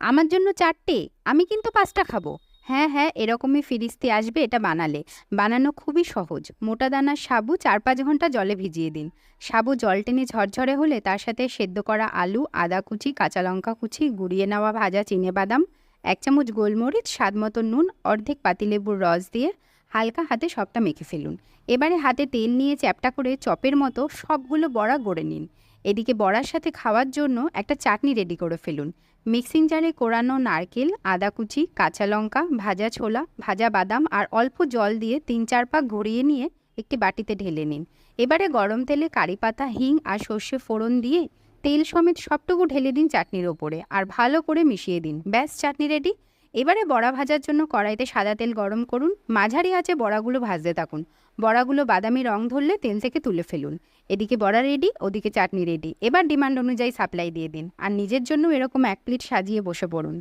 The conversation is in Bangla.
আমার জন্য চারটে, আমি কিন্তু পাঁচটা খাব। হ্যাঁ হ্যাঁ এরকমই ফিরিস্তি আসবে এটা বানালে। বানানো খুবই সহজ। মোটা দানার সাবু চার পাঁচ ঘণ্টা জলে ভিজিয়ে দিন। সাবু জল টেনে ঝরঝরে হলে তার সাথে সেদ্ধ করা আলু, আদা কুচি, কাঁচা লঙ্কা কুচি, গুড়িয়ে নেওয়া ভাজা চিনে বাদাম, এক চামচ গোলমরিচ, স্বাদ মতো নুন, অর্ধেক পাতিলেবুর রস দিয়ে হালকা হাতে সবটা মেখে ফেলুন। এবারে হাতে তেল নিয়ে চ্যাপটা করে চপের মতো সবগুলো বড়া গড়ে নিন। এদিকে বড়ার সাথে খাওয়ার জন্য একটা চাটনি রেডি করে ফেলুন। মিক্সিং জারে কোরানো নারকেল, আদা কুচি, কাঁচা লঙ্কা, ভাজা ছোলা, ভাজা বাদাম আর অল্প জল দিয়ে তিন চার পাক ঘুরিয়ে নিয়ে একটি বাটিতে ঢেলে নিন। এবারে গরম তেলে কারি পাতা, হিং আর সর্ষে ফোড়ন দিয়ে তেল সমেত সবটুকু ঢেলে দিন চাটনির ওপরে আর ভালো করে মিশিয়ে দিন। ব্যাস, চাটনি রেডি এবারে বড়া ভাজার জন্য কড়াইতে সাদা তেল গরম করুন। মাঝারি আঁচে বড়াগুলো ভাজতে থাকুন। বড়াগুলো বাদামি রং ধরলে তেল থেকে তুলে ফেলুন। এদিকে বড়া রেডি ওদিকে চাটনি রেডি এবার ডিমান্ড অনুযায়ী সাপ্লাই দিয়ে দিন। আর নিজের জন্য এরকম এক প্লেট সাজিয়ে বসে পড়ুন।